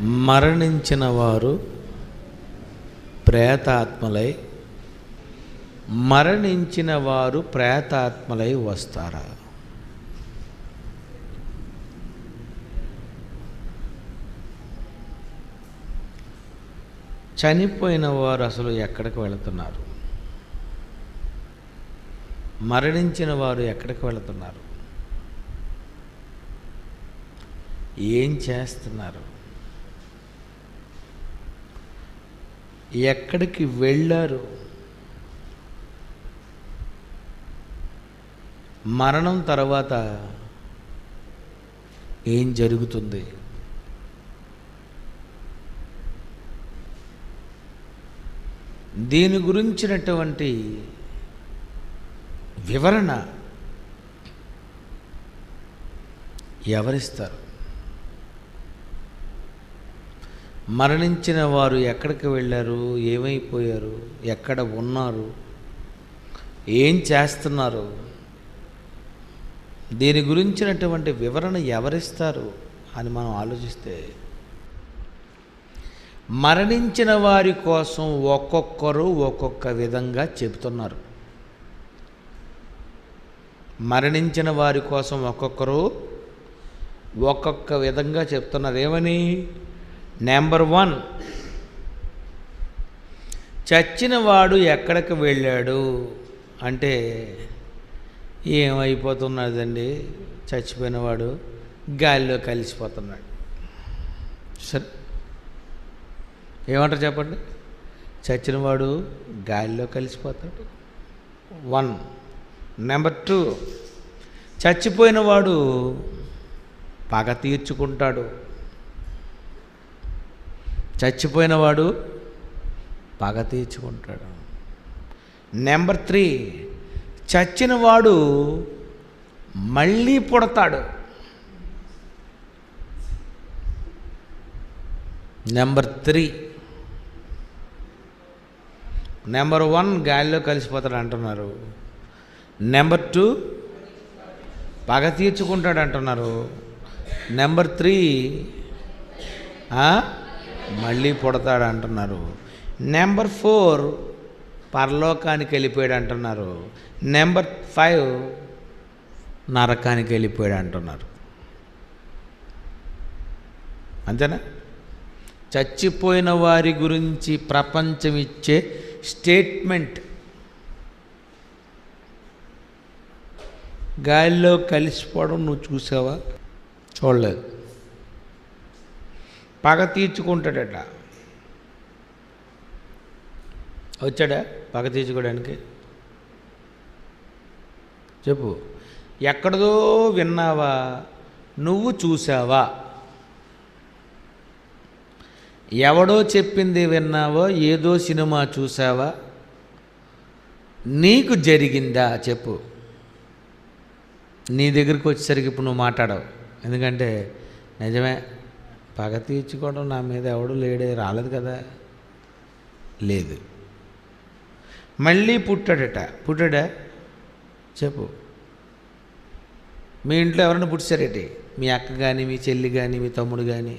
మరణించిన వారు ప్రేతాత్మలై మరణించిన వారు ప్రేతాత్మలై వస్తారా? చనిపోయిన వారు అసలు ఎక్కడికి వెళుతున్నారు? మరణించిన వారు ఎక్కడికి వెళుతున్నారు? ఏం చేస్తున్నారు? ఎక్కడికి వెళ్ళారు? మరణం తర్వాత ఏం జరుగుతుంది? దీని గురించినటువంటి వివరణ ఎవరిస్తారు? మరణించిన వారు ఎక్కడికి వెళ్ళారు? ఏమైపోయారు? ఎక్కడ ఉన్నారు? ఏం చేస్తున్నారు? దీని గురించినటువంటి వివరణ ఎవరిస్తారు అని మనం ఆలోచిస్తే మరణించిన వారి కోసం ఒక్కొక్కరు ఒక్కొక్క విధంగా చెబుతున్నారు. మరణించిన వారి కోసం ఒక్కొక్కరు ఒక్కొక్క విధంగా చెప్తున్నారు ఏమని? నెంబర్ వన్ చచ్చిన వాడు ఎక్కడికి వెళ్ళాడు? అంటే ఏమైపోతున్నదండి చచ్చిపోయినవాడు గాలిలో కలిసిపోతున్నాడు. సరే ఏమంటారు చెప్పండి? చచ్చినవాడు గాలిలో కలిసిపోతాడు. వన్ నెంబర్ టూ చచ్చిపోయినవాడు పగ తీర్చుకుంటాడు. చచ్చిపోయినవాడు పగ తీర్చుకుంటాడు. నెంబర్ త్రీ చచ్చినవాడు మళ్ళీ పుడతాడు. నెంబర్ త్రీ నెంబర్ వన్ గాలిలో కలిసిపోతాడు అంటున్నారు. నెంబర్ టూ పగ తీర్చుకుంటాడు అంటున్నారు. నెంబర్ త్రీ మళ్ళీ పుడతాడు అంటున్నారు నెంబర్ ఫోర్ పరలోకానికి వెళ్ళిపోయాడు అంటున్నారు నెంబర్ ఫైవ్ నరకానికి వెళ్ళిపోయాడు అంటున్నారు అంతేనా? చచ్చిపోయిన వారి గురించి ప్రపంచం ఇచ్చే స్టేట్మెంట్. గాలిలో కలిసిపోవడం నువ్వు చూసావా? చూడలేదు. పగ తీర్చుకుంటాడట. వచ్చాడా పగ తీర్చుకోవడానికి? చెప్పు. ఎక్కడదో విన్నావా? నువ్వు చూసావా ఎవడో చెప్పింది విన్నావో? ఏదో సినిమా చూసావా నీకు జరిగిందా? చెప్పు. నీ దగ్గరికి వచ్చేసరికి ఇప్పుడు నువ్వు మాట్లాడవు. ఎందుకంటే నిజమే పగ తీర్చుకోవడం నా మీద ఎవడు లేడే రాలేదు కదా? లేదు. మళ్ళీ పుట్టాడట. పుట్టాడా? చెప్పు. మీ ఇంట్లో ఎవరైనా పుట్టారేటి మీ అక్క కానీ మీ చెల్లి కానీ మీ తమ్ముడు కానీ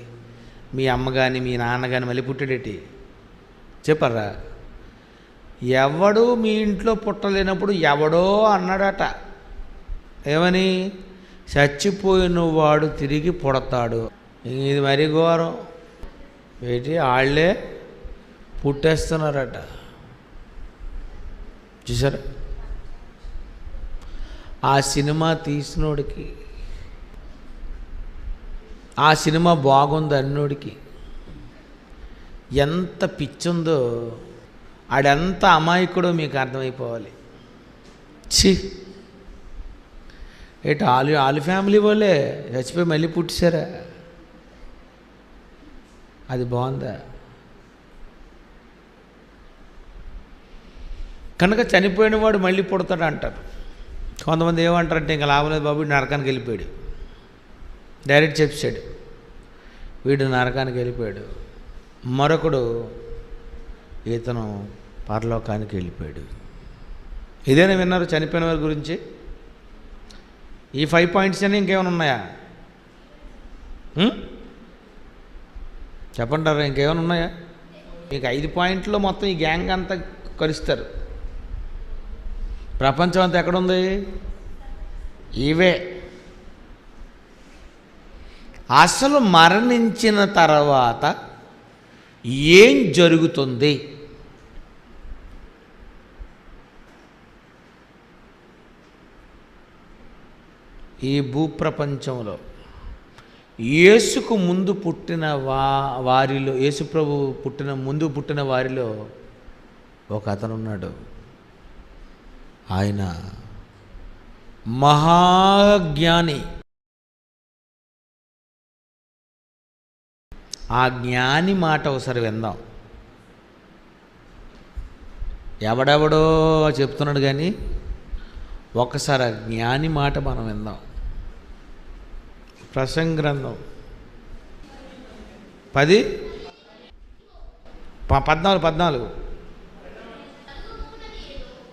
మీ అమ్మ కానీ మీ నాన్న కానీ మళ్ళీ పుట్టాడేటి? చెప్పరా? ఎవడు మీ ఇంట్లో పుట్టలేనప్పుడు ఎవడో అన్నాడట. ఏమని? చచ్చిపోయిన వాడు తిరిగి పుడతాడు. ఇది మరీ ఘోరం. ఏంటి? వాళ్ళే పుట్టేస్తున్నారట. చూసారా ఆ సినిమా తీసినోడికి ఆ సినిమా బాగుంది అన్నోడికి ఎంత పిచ్చుందో ఆడెంత అమాయకుడో మీకు అర్థమైపోవాలి. ఛీ! ఏటి ఆలు ఆలు ఫ్యామిలీ వాళ్ళే? చచ్చిపోయి మళ్ళీ పుట్టిసారా? అది బాగుందా? కనుక చనిపోయిన వాడు మళ్ళీ పుడతాడు అంటారు కొంతమంది ఏమంటారంటే ఇంకా లాభం లేదు బాబు నరకానికి వెళ్ళిపోయాడు. డైరెక్ట్ చెప్పాడు. వీడు నరకానికి వెళ్ళిపోయాడు. మరొకడు ఇతను పరలోకానికి వెళ్ళిపోయాడు. ఇదేనా విన్నారు చనిపోయిన వారి గురించి? ఈ ఫైవ్ పాయింట్స్ అని ఇంకేమైనా ఉన్నాయా? చెప్పంటారా ఇంకేమైనా ఉన్నాయా? మీకు ఐదు పాయింట్లో మొత్తం ఈ గ్యాంగ్ అంతా కలుస్తారు ప్రపంచం అంతా ఎక్కడుంది? ఇవే. అసలు మరణించిన తర్వాత ఏం జరుగుతుంది? ఈ భూప్రపంచంలో యేసుకు ముందు పుట్టిన వా వారిలో యేసుప్రభు పుట్టిన ముందు పుట్టిన వారిలో ఒక అతను ఉన్నాడు. ఆయన మహాజ్ఞాని. ఆ జ్ఞాని మాట ఒకసారి విందాం. ఎవడెవడో చెప్తున్నాడు కానీ ఒకసారి ఆ జ్ఞాని మాట మనం విందాం. ప్రసంగ్రంథం పది? పద్నాలుగు పద్నాలుగు.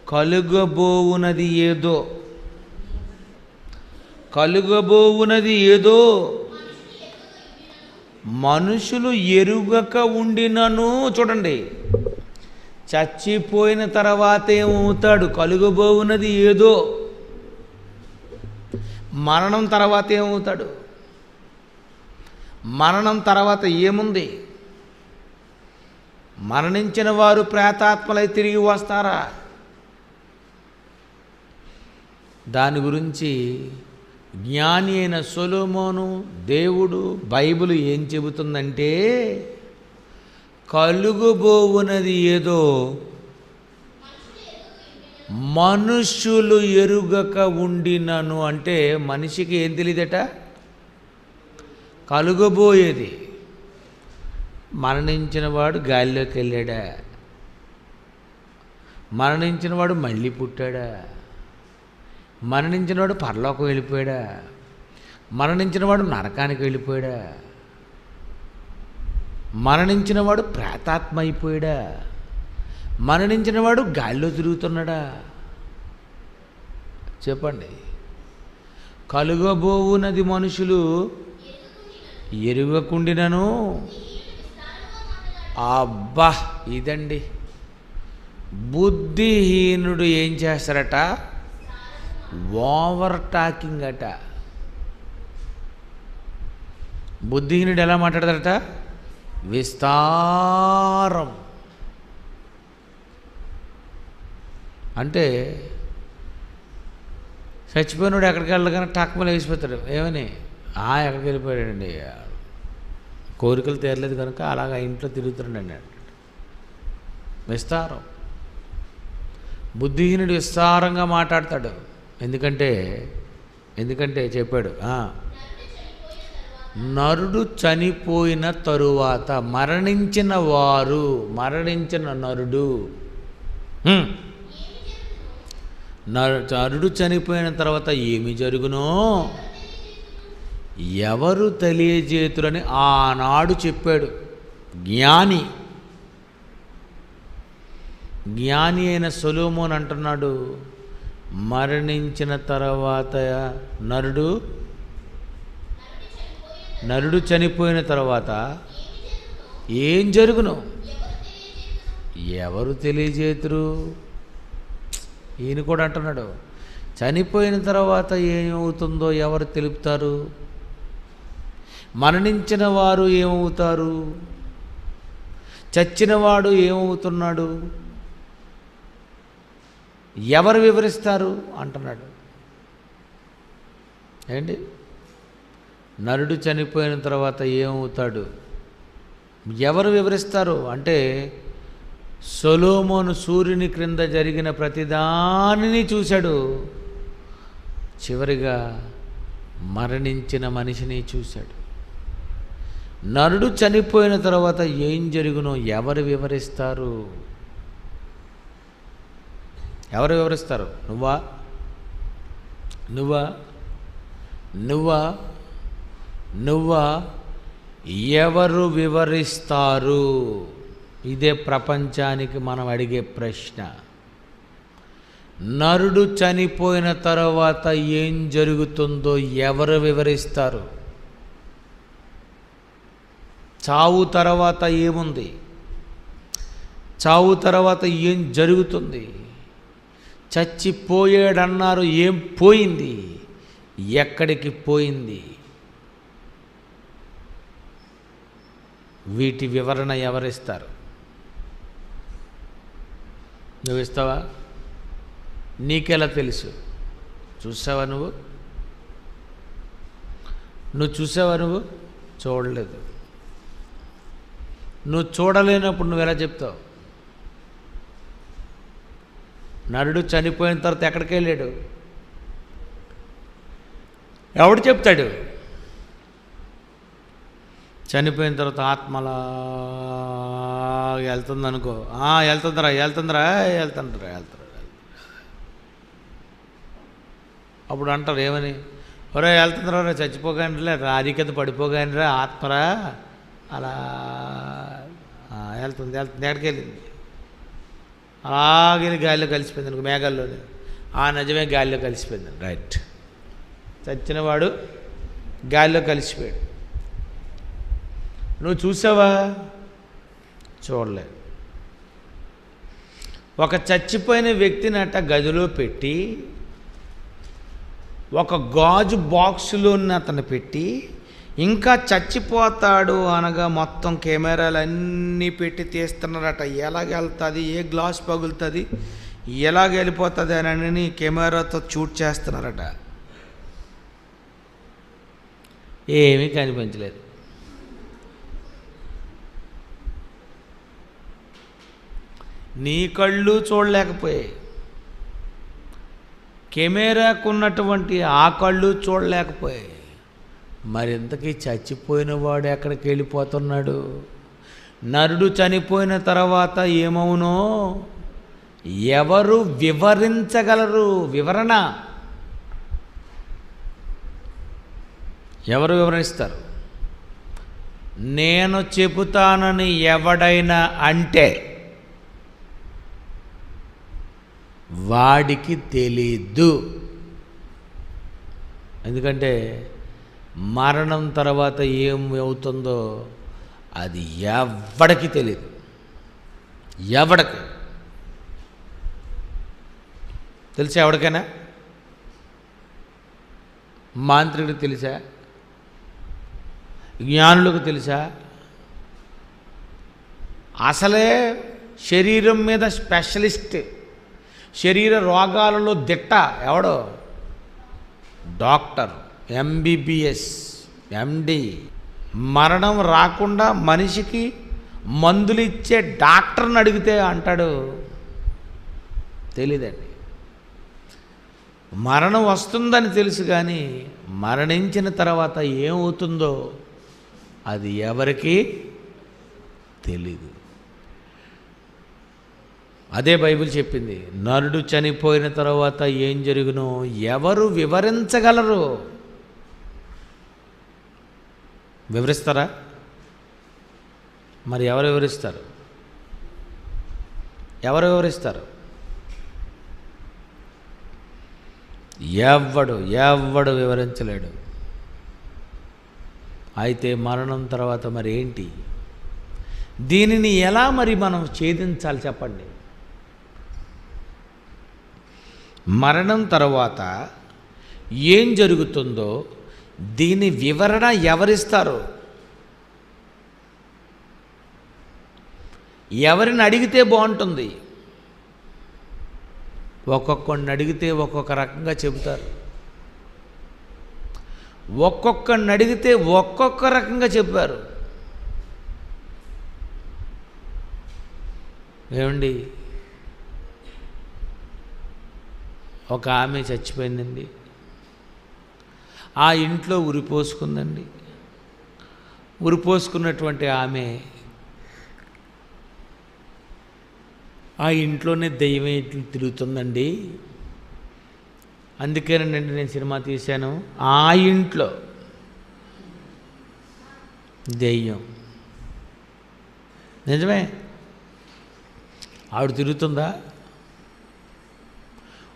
కలుగబోవునది ఏదో. కలుగబోవునది ఏదో. మనుషులు ఎరుగక ఉండినను చూడండి. చచ్చిపోయిన తర్వాత ఏమవుతాడు? కలుగబోవునది ఏదో. మరణం తర్వాత ఏమవుతాడు? మరణం తర్వాత ఏముంది? మరణించిన వారు ప్రేతాత్మలై తిరిగి వస్తారా? దాని గురించి జ్ఞాని అయిన సొలోమోను దేవుడు బైబిల్ ఏం చెబుతుందంటే కలుగుబోవునది ఏదో మనుష్యులు ఎరుగక ఉండినను అంటే మనిషికి ఏం తెలియదట? కలుగబోయేది. మరణించిన వాడు గాలిలోకి వెళ్ళాడా? మరణించిన వాడు మళ్ళీ పుట్టాడా? మరణించిన వాడు పరలోకం వెళ్ళిపోయాడా? మరణించిన వాడు నరకానికి వెళ్ళిపోయాడా? మరణించిన వాడు ప్రేతాత్మ అయిపోయాడా? మరణించిన వాడు తిరుగుతున్నాడా? చెప్పండి. కలుగబోవునది మనుషులు ఎరుగకుండినను. అబ్బా ఇదండి. బుద్ధిహీనుడు ఏం చేస్తారట? ఓవర్ టాకింగ్ అట. బుద్ధిహీనుడు ఎలా మాట్లాడతారట విస్తారం. అంటే చచ్చిపోయినాడు ఎక్కడికి వెళ్ళగానే టక్మలు వేసిపోతాడు ఏమని? ఎక్కడికి వెళ్ళిపోయాడండి? కోరికలు తీరలేదు కనుక అలాగా ఇంట్లో తిరుగుతున్నాడండి విస్తారం. బుద్ధిహీనుడు విస్తారంగా మాట్లాడతాడు. ఎందుకంటే ఎందుకంటే చెప్పాడు నరుడు చనిపోయిన తరువాత మరణించిన వారు మరణించిన నరుడు నరు నరుడు చనిపోయిన తర్వాత ఏమి జరుగునో? ఎవరు తెలియజేతురని ఆనాడు చెప్పాడు. జ్ఞాని. జ్ఞాని అయిన సొలోమోన్ అంటున్నాడు మరణించిన తర్వాత నరుడు నరుడు చనిపోయిన తర్వాత ఏం జరుగును? ఎవరు తెలియజేతురు? ఈయన కూడా అంటున్నాడు చనిపోయిన తర్వాత ఏమవుతుందో ఎవరు తెలుపుతారు? మరణించిన వారు ఏమవుతారు? చచ్చినవాడు ఏమవుతున్నాడు? ఎవరు వివరిస్తారు? అంటున్నాడు. ఏంటి? నరుడు చనిపోయిన తర్వాత ఏమవుతాడు? ఎవరు వివరిస్తారు? అంటే సొలోమోను సూర్యుని క్రింద జరిగిన ప్రతిదానిని చూశాడు. చివరిగా మరణించిన మనిషిని చూశాడు. నరుడు చనిపోయిన తర్వాత ఏం జరుగునో? ఎవరు వివరిస్తారు? ఎవరు వివరిస్తారు? నువ్వా? నువ్వా? నువ్వా? నువ్వా? ఎవరు వివరిస్తారు? ఇదే ప్రపంచానికి మనం అడిగే ప్రశ్న. నరుడు చనిపోయిన తర్వాత ఏం జరుగుతుందో ఎవరు వివరిస్తారు? చావు తర్వాత ఏముంది? చావు తర్వాత ఏం జరుగుతుంది? చచ్చిపోయాడన్నారు ఏం పోయింది? ఎక్కడికి పోయింది? వీటి వివరణ ఎవరిస్తారు? నువ్వు ఇస్తావా? నీకెలా తెలుసు? చూసావా నువ్వు? నువ్వు చూసావా నువ్వు? చూడలేదు. నువ్వు చూడలేనప్పుడు నువ్వు ఎలా చెప్తావు? నరుడు చనిపోయిన తర్వాత ఎక్కడికి వెళ్ళాడు? ఎవడు చెప్తాడు? చనిపోయిన తర్వాత ఆత్మలా వెళ్తుంది అనుకో వెళ్తుందిరా వెళ్తుందిరా వెళ్తుందిరా వెళ్తారా అప్పుడు అంటారు ఏమని? ఒరే వెళ్తుందిరా చచ్చిపోగానిరా రాది కింద పడిపోగానిరా ఆత్మరా? అలా వెళ్తుంది వెళ్తుంది ఎక్కడికి వెళ్ళింది. అలాగే గాలిలో కలిసిపోయింది అనుకో మేఘాల్లోనే. ఆ నిజమే గాలిలో కలిసిపోయింది రైట్ చచ్చినవాడు గాలిలో కలిసిపోయాడు. నువ్వు చూసావా? చూడలే ఒక చచ్చిపోయిన వ్యక్తిని అట్ట గదిలో పెట్టి ఒక గాజు బాక్సులో అతను పెట్టి ఇంకా చచ్చిపోతాడు అనగా మొత్తం కెమెరాలు అన్నీ పెట్టి తీస్తున్నారట. ఎలాగ వెళ్తుంది? ఏ గ్లాస్ పగులుతుంది? ఎలాగ వెళ్ళిపోతుంది అని కెమెరాతో షూట్ చేస్తున్నారట. ఏమీ కనిపించలేదు. నీ కళ్ళు చూడలేకపోయాయి. కెమెరాకు ఉన్నటువంటి ఆ కళ్ళు చూడలేకపోయాయి. మరింతకీ చచ్చిపోయిన వాడు ఎక్కడికి వెళ్ళిపోతున్నాడు? నరుడు చనిపోయిన తర్వాత ఏమవునో? ఎవరు వివరించగలరు? వివరణ. ఎవరు వివరిస్తారు? నేను చెబుతానని ఎవడైనా అంటే వాడికి తెలీదు. ఎందుకంటే మరణం తర్వాత ఏం అవుతుందో అది ఎవడికి తెలియదు ఎవడికి? తెలుసా ఎవడికైనా? మాంత్రికుడికి తెలుసా? జ్ఞానులకు తెలుసా? అసలే శరీరం మీద స్పెషలిస్ట్ శరీర రోగాలలో దిట్ట ఎవడో? డాక్టర్. ఎంబీబీఎస్ ఎండి మరణం రాకుండా మనిషికి మందులు ఇచ్చే డాక్టర్ని అడిగితే అంటాడు. తెలీదండి. మరణం వస్తుందని తెలుసు కానీ మరణించిన తర్వాత ఏమవుతుందో అది ఎవరికి తెలీదు. అదే బైబిల్ చెప్పింది నరుడు చనిపోయిన తర్వాత ఏం జరుగునో ఎవరు వివరించగలరు? వివరిస్తారా? మరి ఎవరు వివరిస్తారు? ఎవరు వివరిస్తారు? ఎవ్వడు ఎవ్వడు వివరించలేడు. అయితే మరణం తర్వాత మరి ఏంటి? దీనిని ఎలా మరి మనం ఛేదించాలి చెప్పండి. మరణం తర్వాత ఏం జరుగుతుందో దీని వివరణ ఎవరిస్తారు? ఎవరిని అడిగితే బాగుంటుంది? ఒక్కొక్కడిని అడిగితే ఒక్కొక్క రకంగా చెబుతారు. ఒక్కొక్కడిని అడిగితే ఒక్కొక్క రకంగా చెప్పారు. ఏమండి? ఒక ఆమె చచ్చిపోయిందండి. ఆ ఇంట్లో ఉరిపోసుకుందండి ఉరిపోసుకున్నటువంటి ఆమె ఆ ఇంట్లోనే దెయ్యం ఇట్లు తిరుగుతుందండి. అందుకేనండి నేను సినిమా తీశాను. ఆ ఇంట్లో దెయ్యం. నిజమే? ఆవిడ తిరుగుతుందా?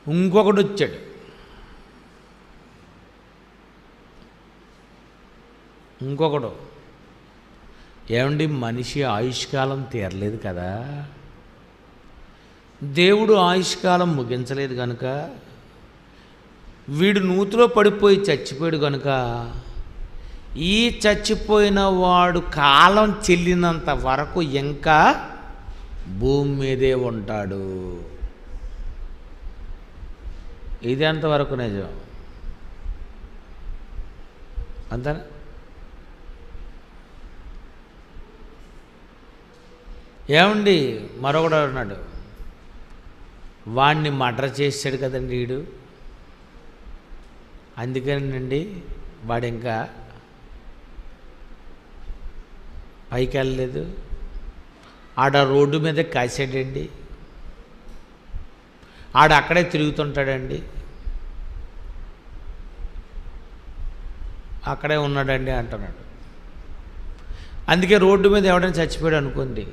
ఇంకొకడు వచ్చాడు. ఇంకొకడు ఏమండి మనిషి ఆయుష్కాలం తీరలేదు కదా? దేవుడు ఆయుష్కాలం ముగించలేదు కనుక వీడు నూతిలో పడిపోయి చచ్చిపోయాడు కనుక ఈ చచ్చిపోయిన వాడు కాలం చెల్లినంత వరకు ఇంకా భూమి మీదే ఉంటాడు. ఇది ఎంతవరకు నిజం? అంతేనా? ఏమండి? మరొకడు అన్నాడు. వాణ్ణి మర్డర్ చేశాడు కదండి వీడు అందుకేనండి వాడు ఇంకా పైకి వెళ్ళలేదు ఆడ రోడ్డు మీద కాసాడండి ఆడ అక్కడే తిరుగుతుంటాడండి. అక్కడే ఉన్నాడండి అంటున్నాడు. అందుకే రోడ్డు మీద ఎవడైనా చచ్చిపోయాడు అనుకోండి.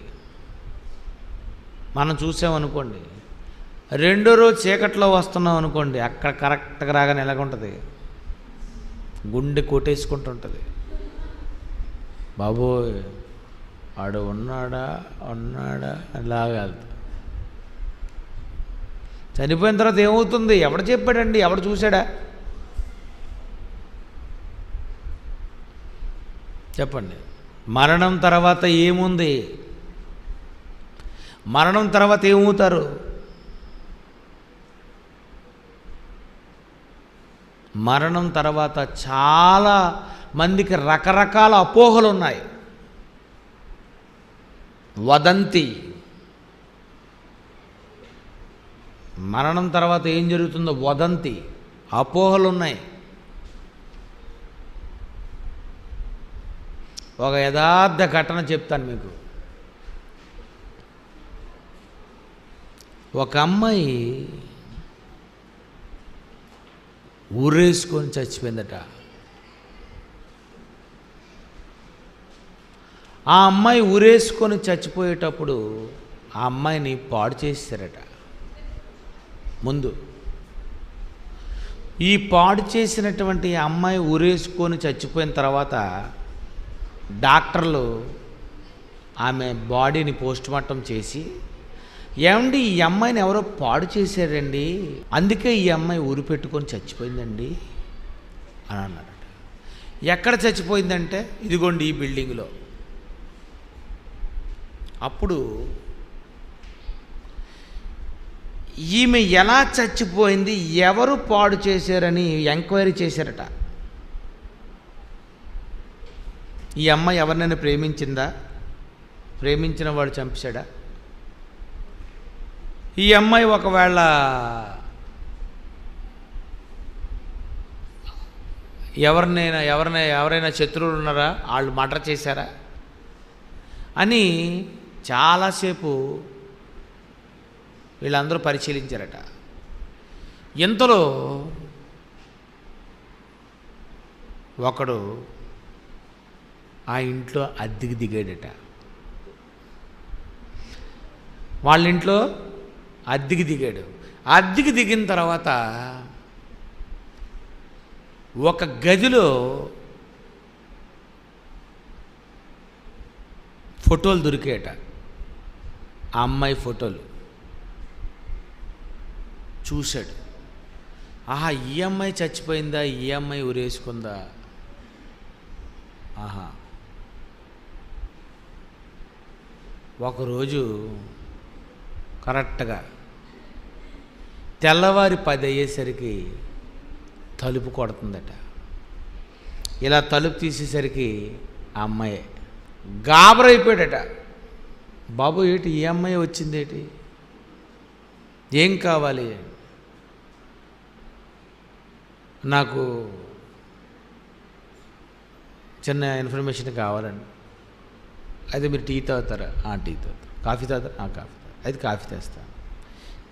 మనం చూసామనుకోండి రెండో రోజు చీకట్లో వస్తున్నాం అనుకోండి అక్కడ కరెక్ట్గా రాగానే ఎలాగుంటుంది? గుండె కొట్టేసుకుంటుంటుంది. బాబోయ్ ఆడు ఉన్నాడా ఉన్నాడా అలాగా చనిపోయిన తర్వాత ఏమవుతుంది? ఎవడు చెప్పాడండి? ఎవడు చూశాడా? చెప్పండి. మరణం తర్వాత ఏముంది? మరణం తర్వాత ఏమవుతారు? మరణం తర్వాత చాలా మందికి రకరకాల అపోహలు ఉన్నాయి. వదంతి. మరణం తర్వాత ఏం జరుగుతుందో వదంతి. అపోహలు ఉన్నాయి. ఒక యథార్థ ఘటన చెప్తాను మీకు. ఒక అమ్మాయి ఊరేసుకొని చచ్చిపోయిందట. ఆ అమ్మాయి ఊరేసుకొని చచ్చిపోయేటప్పుడు ఆ అమ్మాయిని పాడు చేశారట ముందు ఈ పాడు చేసినటువంటి అమ్మాయి ఊరేసుకొని చచ్చిపోయిన తర్వాత డాక్టర్లు ఆమె బాడీని పోస్ట్మార్టం చేసి ఏమండి ఈ అమ్మాయిని ఎవరో పాడు చేశారండి. అందుకే ఈ అమ్మాయి ఊరి పెట్టుకొని చచ్చిపోయిందండి అని అన్నాడు ఎక్కడ చచ్చిపోయిందంటే ఇదిగోండి ఈ బిల్డింగ్లో. అప్పుడు ఈమె ఎలా చచ్చిపోయింది ఎవరు పాడు చేశారని ఎంక్వైరీ చేశారట. ఈ అమ్మాయి ఎవరినైనా ప్రేమించిందా? ప్రేమించిన వాడు చంపేశాడా? ఈ అమ్మాయి ఒకవేళ ఎవరినైనా ఎవరినైనా ఎవరైనా శత్రువులు ఉన్నారా? వాళ్ళు మర్డర్ చేశారా? అని చాలాసేపు వీళ్ళందరూ పరిశీలించారట. ఇంతలో ఒకడు ఆ ఇంట్లో అద్దెకి దిగాడట. వాళ్ళ ఇంట్లో అద్దెకి దిగాడు. అద్దెకి దిగిన తర్వాత ఒక గదిలో ఫోటోలు దొరికాయట. ఆ అమ్మాయి ఫోటోలు. చూశాడు. ఆహా ఈ అమ్మాయి చచ్చిపోయిందా? ఈ అమ్మాయి ఉరేసుకుందా ఆహా. ఒకరోజు కరెక్ట్గా తెల్లవారి పది అయ్యేసరికి తలుపు కొడుతుందట. ఇలా తలుపు తీసేసరికి ఆ అమ్మాయి గాబరైపోయాడట. బాబు ఏటి ఈ అమ్మాయి వచ్చిందేటి ఏం కావాలి? నాకు చిన్న ఇన్ఫర్మేషన్ కావాలండి. అయితే మీరు టీ తాగుతారా? ఆ టీ తాగుతారు కాఫీ తాగుతారా? కాఫీ తాగుతారు అయితే కాఫీ తెస్తాను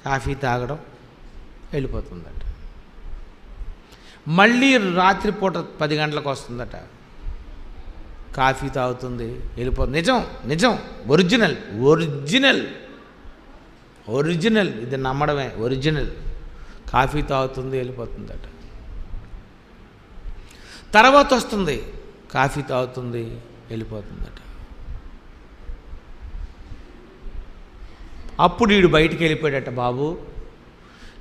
కాఫీ తాగడం వెళ్ళిపోతుందట. మళ్ళీ రాత్రిపూట పది గంటలకు వస్తుందట. కాఫీ తాగుతుంది వెళ్ళిపోతుంది నిజం నిజం ఒరిజినల్ ఒరిజినల్ ఒరిజినల్ ఇది నమ్మడమే ఒరిజినల్. కాఫీ తాగుతుంది వెళ్ళిపోతుందట. తర్వాత వస్తుంది కాఫీ తాగుతుంది వెళ్ళిపోతుందట. అప్పుడు వీడు బయటికి వెళ్ళిపోయాడట బాబు.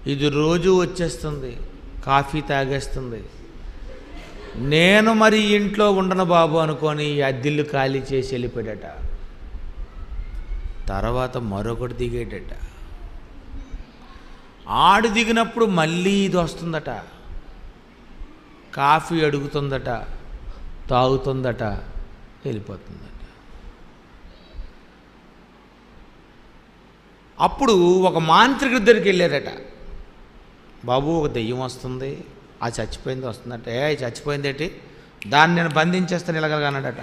ఇది రోజు వచ్చేస్తుంది. కాఫీ తాగేస్తుంది. నేను మరి ఇంట్లో ఉండను బాబు అనుకొని అద్దిల్లు ఖాళీ చేసి వెళ్ళిపోయాడట. తర్వాత మరొకటి దిగేటట. ఆడు దిగినప్పుడు మళ్ళీ ఇది వస్తుందట. కాఫీ అడుగుతుందట. తాగుతుందట. వెళ్ళిపోతుందట. అప్పుడు ఒక మాంత్రికుడి దగ్గరికి వెళ్ళారట బాబు ఒక దెయ్యం వస్తుంది. ఆ చచ్చిపోయింది వస్తుందట. ఏ చచ్చిపోయింది ఏంటి? దాన్ని నేను బంధించేస్తాను ఇలాగలగన్నాడట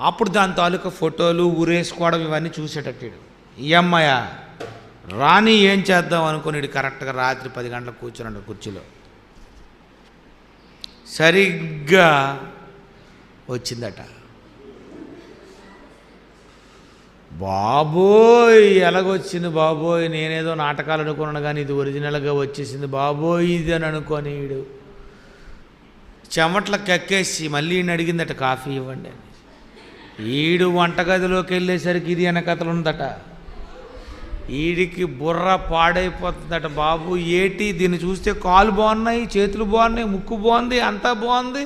అప్పుడు దాని తాలూకా ఫోటోలు ఊరేసుకోవడం ఇవన్నీ చూసేటట్టు ఈ అమ్మాయ రాని ఏం చేద్దాం అనుకుని కరెక్ట్గా రాత్రి పది గంటలకు కూర్చున్నాడు కుర్చీలో. సరిగ్గా వచ్చిందట. బాబోయ్ ఎలాగొచ్చింది బాబోయ్? నేనేదో నాటకాలు అనుకున్నాను కానీ ఇది ఒరిజినల్గా వచ్చేసింది. బాబోయ్ ఇది అని అనుకొని వీడు చెమట్ల కక్కేసి మళ్ళీ ఈయన అడిగిందట కాఫీ ఇవ్వండి అని. ఈడు వంటగదిలోకి వెళ్ళేసరికి ఇది వెనకథలు ఉందట. ఈడికి బుర్ర పాడైపోతుందట బాబు ఏటి? దీన్ని చూస్తే కాలు బాగున్నాయి చేతులు బాగున్నాయి ముక్కు బాగుంది అంతా బాగుంది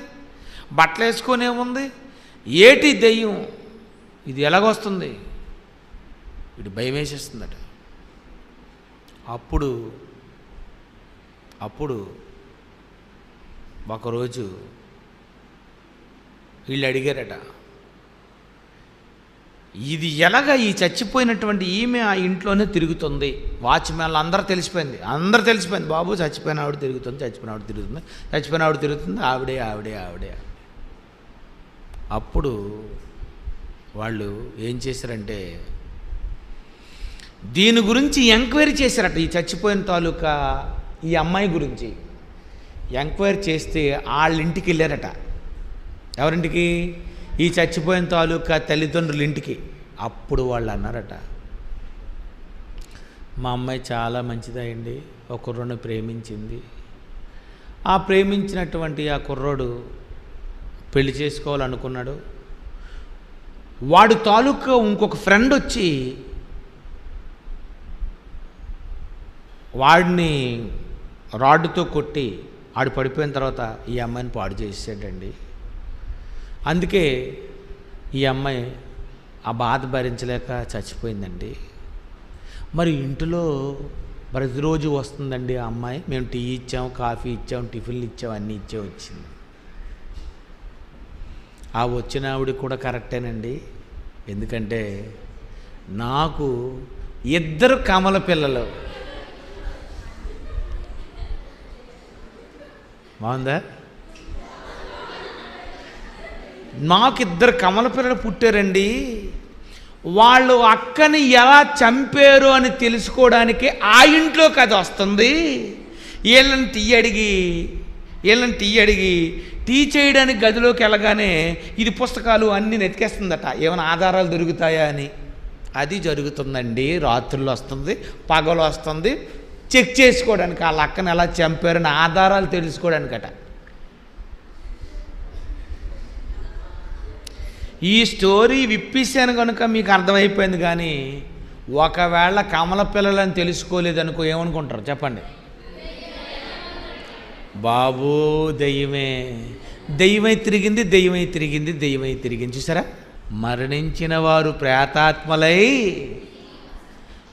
బట్టలు వేసుకొని ఏముంది? ఏటి దెయ్యం? ఇది ఎలాగొస్తుంది? వీడు భయం వేసేస్తుందట అప్పుడు అప్పుడు ఒకరోజు వీళ్ళు అడిగారట ఇది ఎలాగ ఈ చచ్చిపోయినటువంటి ఈమె ఆ ఇంట్లోనే తిరుగుతుంది? వాచ్మెన్లు అందరూ తెలిసిపోయింది అందరూ తెలిసిపోయింది. బాబు చచ్చిపోయిన ఆవిడ తిరుగుతుంది చచ్చిపోయిన ఆవిడ తిరుగుతుంది చచ్చిపోయిన ఆవిడ తిరుగుతుంది ఆవిడే ఆవిడే ఆవిడే. అప్పుడు వాళ్ళు ఏం చేశారంటే దీని గురించి ఎంక్వైరీ చేశారట ఈ చచ్చిపోయిన తాలూకా ఈ అమ్మాయి గురించి. ఎంక్వైరీ చేస్తే వాళ్ళ ఇంటికి వెళ్ళారట. ఎవరింటికి? ఈ చచ్చిపోయిన తాలూకా తల్లిదండ్రుల ఇంటికి. అప్పుడు వాళ్ళు అన్నారట మా అమ్మాయి చాలా మంచిదయండి ఒక కుర్రోడిని ప్రేమించింది. ఆ ప్రేమించినటువంటి ఆ కుర్రోడు పెళ్ళి చేసుకోవాలనుకున్నాడు. వాడు తాలూకా ఇంకొక ఫ్రెండ్ వచ్చి వాడిని రాడ్డుతో కొట్టి ఆడు పడిపోయిన తర్వాత ఈ అమ్మాయిని పాడు చేసేసాడండి. అందుకే ఈ అమ్మాయి ఆ బాధ భరించలేక చచ్చిపోయిందండి. మరి ఇంటిలో ప్రతిరోజు వస్తుందండి ఆ అమ్మాయి. మేము టీ ఇచ్చాం కాఫీ ఇచ్చాం టిఫిన్లు ఇచ్చాం అన్నీ ఇచ్చే వచ్చింది. ఆ వచ్చిన ఆవిడ కూడా కరెక్టేనండి. ఎందుకంటే నాకు ఇద్దరు కమల పిల్లలు. బాగుందా? నాకు ఇద్దరు కమల పిల్లలు పుట్టారండి. వాళ్ళు అక్కని ఎలా చంపారు అని తెలుసుకోవడానికి ఆ ఇంట్లోకి అది వస్తుంది. వీళ్ళని టీ అడిగి వీళ్ళని టీ అడిగి టీ చేయడానికి గదిలోకి వెళ్ళగానే ఇది పుస్తకాలు అన్నీ నెతికేస్తుందట. ఏమైనా ఆధారాలు దొరుకుతాయా అని. అది జరుగుతుందండి. రాత్రులు వస్తుంది పగలు వస్తుంది. చెక్ చేసుకోవడానికి వాళ్ళ అక్కను ఎలా చంపారని ఆధారాలు తెలుసుకోవడానికట. ఈ స్టోరీ విప్పిస్తాను కనుక మీకు అర్థమైపోయింది కానీ ఒకవేళ కమల పిల్లలని తెలుసుకోలేదనుకో ఏమనుకుంటారు చెప్పండి? బాబు దెయ్యమే. దెయ్యమై తిరిగింది దెయ్యమై తిరిగింది దెయ్యమై తిరిగింది. చూసారా? మరణించిన వారు ప్రేతాత్మలై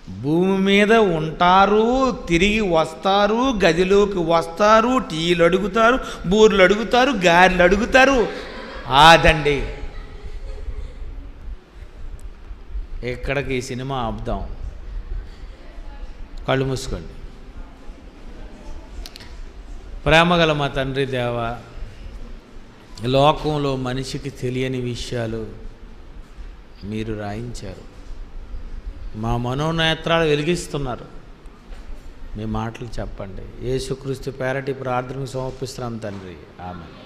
భూమి మీద ఉంటారు తిరిగి వస్తారు గదిలోకి వస్తారు టీలు అడుగుతారు బూర్లు అడుగుతారు గారెలు అడుగుతారు. ఆదండి. ఎక్కడికి ఈ సినిమా ఆపుదాం? కళ్ళు మూసుకోండి. ప్రేమగల మా తండ్రి దేవ లోకంలో మనిషికి తెలియని విషయాలు మీరు రాయించారు. మా మనోనేత్రాలు వెలిగిస్తున్నారు. మీ మాటలు చెప్పండి. యేసుక్రీస్తు పేరటి ప్రార్థనకు సమర్పిస్తున్నాం తండ్రి. ఆమె